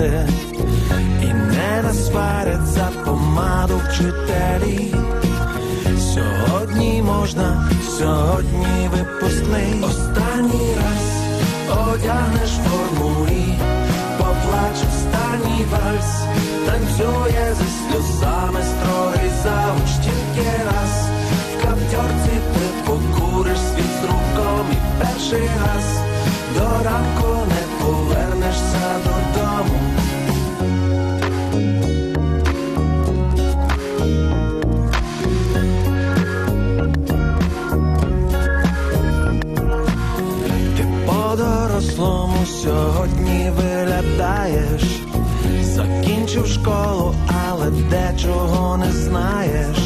діти, і не насварять за помаду вчителі. Сьогодні можна, сьогодні випускний. Останній раз одягнеш форму і поплач останній вальс, танцює зі сльозами строгий завуч тільки раз. В каптьорці ти покуриш світ з руком і перший раз до ранку не повернешся додому. Ти по-дорослому сьогодні виглядаєш, закінчив школу, але дечого не знаєш.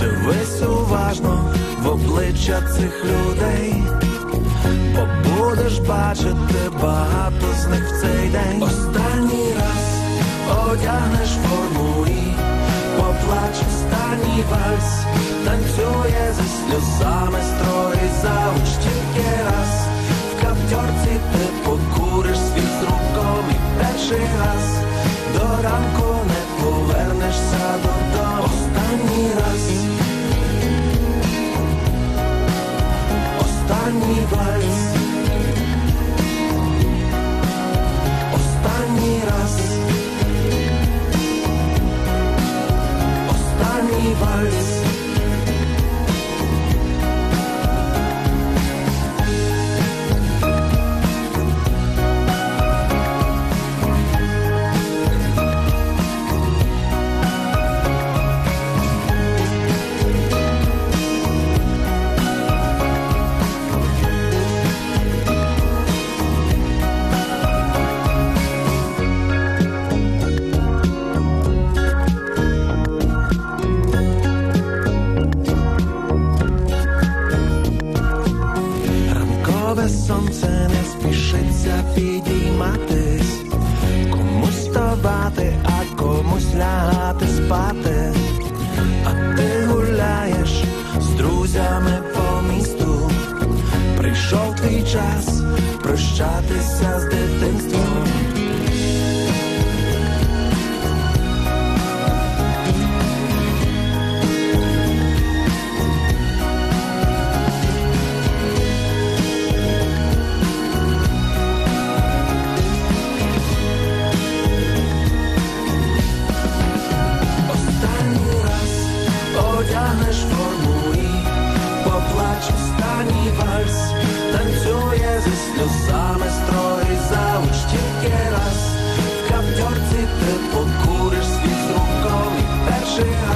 Дивись уважно в обличчя цих людей, будеш бачити багато з них в цей день. Останній раз одягнеш форму і поплач останній вальс, танцює зі сльозами строгий завуч сонце не спішиться підійматись, комусь вставати, а комусь лягати спати. А ти гуляєш з друзями по місту. Прийшов твій час прощатися з ты слезами строй зауч тільки раз в каптьорці ти покуриш світ з рукою раз.